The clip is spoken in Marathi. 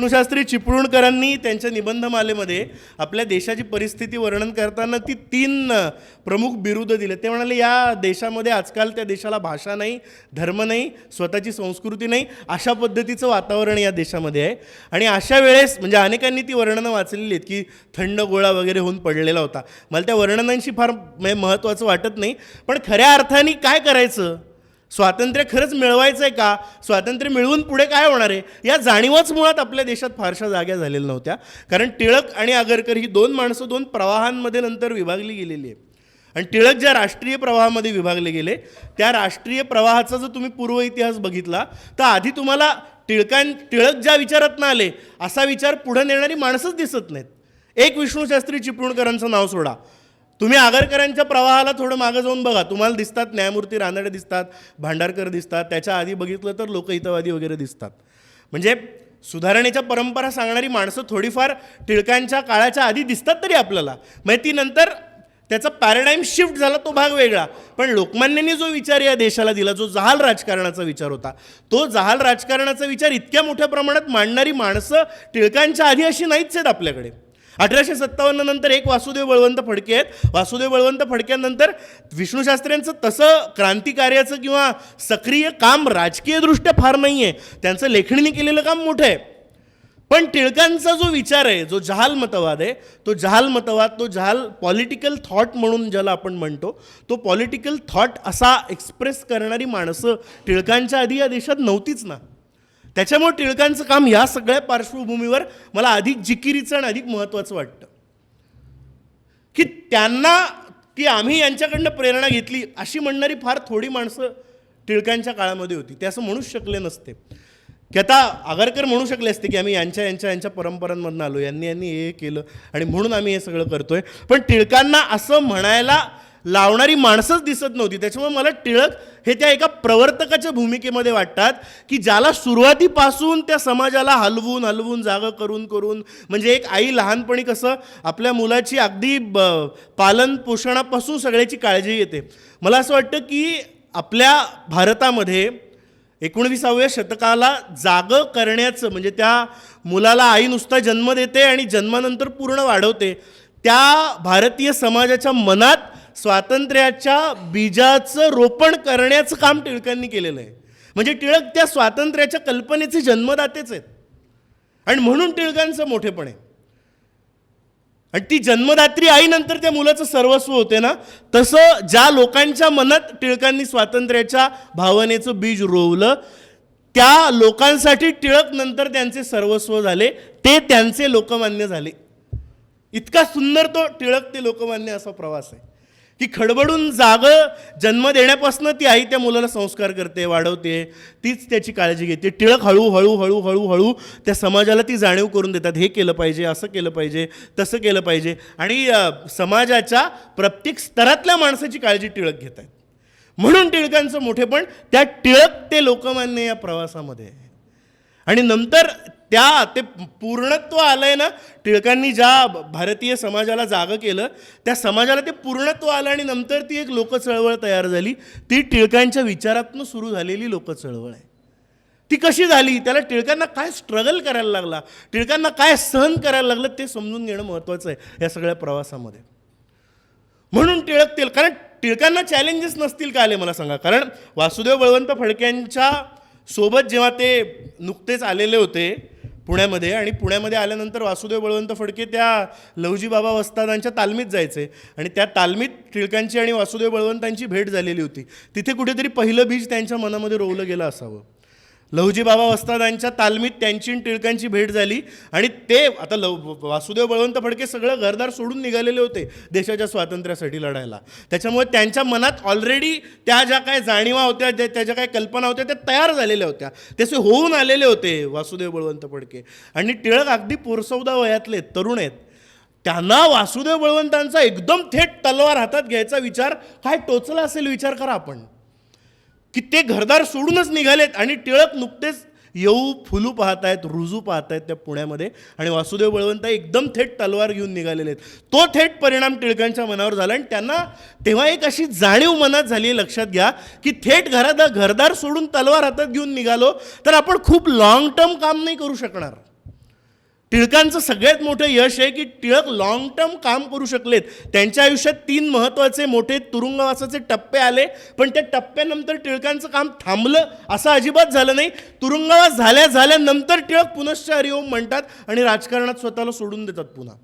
विष्णूशास्त्री चिपळूणकरांनी त्यांच्या निबंधमालेमध्ये आपल्या देशाची परिस्थिती वर्णन करताना ती तीन प्रमुख बिरुदं दिले. ते म्हणाले या देशामध्ये आजकाल त्या देशाला भाषा नाही धर्म नाही स्वतःची संस्कृती नाही अशा पद्धतीचं वातावरण या देशामध्ये आहे. आणि अशा वेळेस म्हणजे अनेकांनी ती वर्णनं वाचलेली आहेत की थंड गोळा वगैरे होऊन पडलेला होता. मला त्या वर्णनांशी फार म्हणजे, महत्त्वाचं वाटत नाही. पण खऱ्या अर्थाने काय करायचं? स्वातंत्र्य खरंच मिळवायचं आहे का? स्वातंत्र्य मिळवून पुढे काय होणार आहे? या जाणीवच मुळात आपल्या देशात फारशा जाग्या झालेल्या नव्हत्या. कारण टिळक आणि आगरकर ही दोन माणसं दोन प्रवाहांमध्ये नंतर विभागली गेलेली आहे आणि टिळक ज्या राष्ट्रीय प्रवाहामध्ये विभागले गेले त्या राष्ट्रीय प्रवाहाचा जर तुम्ही पूर्व इतिहास बघितला तर आधी तुम्हाला टिळकां टिळक ज्या विचारातनं आले असा विचार पुढे नेणारी माणसंच दिसत नाहीत. एक विष्णू शास्त्री चिपळूणकरांचं नाव सोडा. तुम्ही आगरकरांच्या प्रवाहाला थोडं मागं जाऊन बघा. तुम्हाला दिसतात न्यायमूर्ती रानडे दिसतात भांडारकर दिसतात त्याच्या आधी बघितलं तर लोकहितवादी वगैरे दिसतात. म्हणजे सुधारणेच्या परंपरा सांगणारी माणसं थोडीफार टिळकांच्या काळाच्या आधी दिसतात तरी आपल्याला. म्हणजे ती नंतर त्याचा पॅराडाईम शिफ्ट झाला तो भाग वेगळा. पण लोकमान्यांनी जो विचार या देशाला दिला जो जहाल राजकारणाचा विचार होता तो जहाल राजकारणाचा विचार इतक्या मोठ्या प्रमाणात मांडणारी माणसं टिळकांच्या आधी अशी नाहीच आहेत आपल्याकडे. अठराशे सत्तावन्न नंतर एक वासुदेव बळवंत फडके आहेत. वासुदेव बळवंत फडक्यानंतर विष्णूशास्त्र्यांचं तसं क्रांतिकार्याचं किंवा सक्रिय काम राजकीयदृष्ट्या फार नाही आहे त्यांचं लेखणीने केलेलं काम मोठं आहे. पण टिळकांचा जो विचार आहे जो जहाल मतवाद आहे तो जहाल मतवाद तो जहाल पॉलिटिकल थॉट म्हणून ज्याला आपण म्हणतो तो पॉलिटिकल थॉट असा एक्सप्रेस करणारी माणसं टिळकांच्या आधी या देशात नव्हतीच ना. त्याच्यामुळे टिळकांचं काम या सगळ्या पार्श्वभूमीवर मला अधिक जिकिरीचं आणि अधिक महत्त्वाचं वाटतं. की त्यांना की आम्ही यांच्याकडनं प्रेरणा घेतली अशी म्हणणारी फार थोडी माणसं टिळकांच्या काळामध्ये होती. ते असं म्हणूच शकले नसते. की आता आगरकर म्हणू शकले असते की आम्ही यांच्या यांच्या यांच्या परंपरांमधून आलो यांनी यांनी हे केलं आणि म्हणून आम्ही हे सगळं करतोय. पण टिळकांना असं म्हणायला लावणारी माणसंच दिसत नव्हती. त्याच्यामुळे मला टिळक हे त्या एका प्रवर्तकाच्या भूमिकेमध्ये वाटतात की ज्याला सुरुवातीपासून त्या समाजाला हलवून हलवून जागं करून करून म्हणजे एक आई लहानपणी कसं आपल्या मुलाची अगदी ब पालन पोषणापासून सगळ्याची काळजी घेते. मला असं वाटतं की आपल्या भारतामध्ये एकोणविसाव्या शतकाला जागं करण्याचं म्हणजे त्या मुलाला आई नुसता जन्म देते आणि जन्मानंतर पूर्ण वाढवते त्या भारतीय समाजाच्या मनात स्वातंत्र्याच्या बीजाचं रोपण करण्याचं काम टिळकांनी केलेलं आहे. म्हणजे टिळक त्या स्वातंत्र्याच्या कल्पनेचे जन्मदातेच आहेत. आणि म्हणून टिळकांचं मोठेपण आहे. आणि ती जन्मदात्री आईनंतर त्या मुलाचं सर्वस्व होते ना तसं ज्या लोकांच्या मनात टिळकांनी स्वातंत्र्याच्या भावनेचं बीज रोवलं त्या लोकांसाठी टिळक नंतर त्यांचे सर्वस्व झाले ते त्यांचे लोकमान्य झाले. इतका सुंदर तो टिळक ते लोकमान्य असा प्रवास आहे. की खडबडून जागं जन्म देण्यापासून ती आई त्या मुलाला संस्कार करते वाढवते. तीच त्याची काळजी घेते. टिळक हळूहळू हळूहळू हळू त्या समाजाला ती जाणीव करून देतात. हे केलं पाहिजे असं केलं पाहिजे तसं केलं पाहिजे. आणि समाजाच्या प्रत्येक स्तरातल्या माणसाची काळजी टिळक घेत आहेत. म्हणून टिळकांचं मोठेपण त्या टिळक ते लोकमान्य या प्रवासामध्ये आहे. आणि नंतर त्या ते पूर्णत्व आलं आहे ना टिळकांनी ज्या भारतीय समाजाला जागं केलं त्या समाजाला ते पूर्णत्व आलं आणि नंतर ती एक लोकचळवळ तयार झाली. ती टिळकांच्या विचारातून सुरू झालेली लोकचळवळ आहे. ती कशी झाली? त्याला टिळकांना काय स्ट्रगल करायला लागला? टिळकांना काय सहन करायला लागलं? ते समजून घेणं महत्त्वाचं आहे या सगळ्या प्रवासामध्ये. म्हणून टिळक तेल कारण टिळकांना चॅलेंजेस नसतील का आले मला सांगा? कारण वासुदेव बळवंत फडक्यांच्या सोबत जेव्हा ते नुकतेच आलेले होते पुण्यामध्ये आणि पुण्यामध्ये आल्यानंतर वासुदेव बळवंत फडके त्या लवजी बाबा वस्तादांच्या तालमीत जायचे. आणि त्या तालमीत टिळकांची आणि वासुदेव बळवंतांची भेट झालेली होती. तिथे कुठेतरी पहिलं बीज त्यांच्या मनामध्ये रोवलं गेलं असावं. लहुजीबाबा वस्तादांच्या तालमीत त्यांची आणि टिळकांची भेट झाली. आणि ते आता लव वासुदेव बळवंत फडके सगळं घरदार सोडून निघालेले होते देशाच्या स्वातंत्र्यासाठी लढायला. त्याच्यामुळे त्यांच्या मनात ऑलरेडी त्या ज्या काय जाणीवा होत्या ज्या त्या ज्या काय कल्पना होत्या त्या तयार झालेल्या होत्या. तसे होऊन आलेले होते वासुदेव बळवंत फडके. आणि टिळक अगदी पोरसौदा वयातले तरुण आहेत. त्यांना वासुदेव बळवंतांचा एकदम थेट तलवार हातात घ्यायचा विचार काय टोचला असेल विचार करा आपण. की ते घरदार सोडूनच निघालेत आणि टिळक नुकतेच येऊ फुलू पाहतायत रुजू पाहतायत त्या पुण्यामध्ये. आणि वासुदेव बळवंत एकदम थेट तलवार घेऊन निघालेले आहेत. तो थेट परिणाम टिळकांच्या मनावर झाला आणि त्यांना तेव्हा एक अशी जाणीव मनात झाली आहे, लक्षात घ्या की थेट घरात घरदार सोडून तलवार हातात घेऊन निघालो तर आपण खूप लाँग टर्म काम नाही करू शकणार. टिळकांचं सगळ्यात मोठं यश आहे की टिळक लॉंग टर्म काम करू शकलेत. त्यांच्या आयुष्यात तीन महत्त्वाचे मोठे तुरुंगवासाचे टप्पे आले पण त्या टप्प्यानंतर टिळकांचं काम थांबलं असं अजिबात झालं नाही. तुरुंगवास झाल्या झाल्यानंतर टिळक पुनश्च हरिओम म्हणतात आणि राजकारणात स्वतःला सोडून देतात पुन्हा.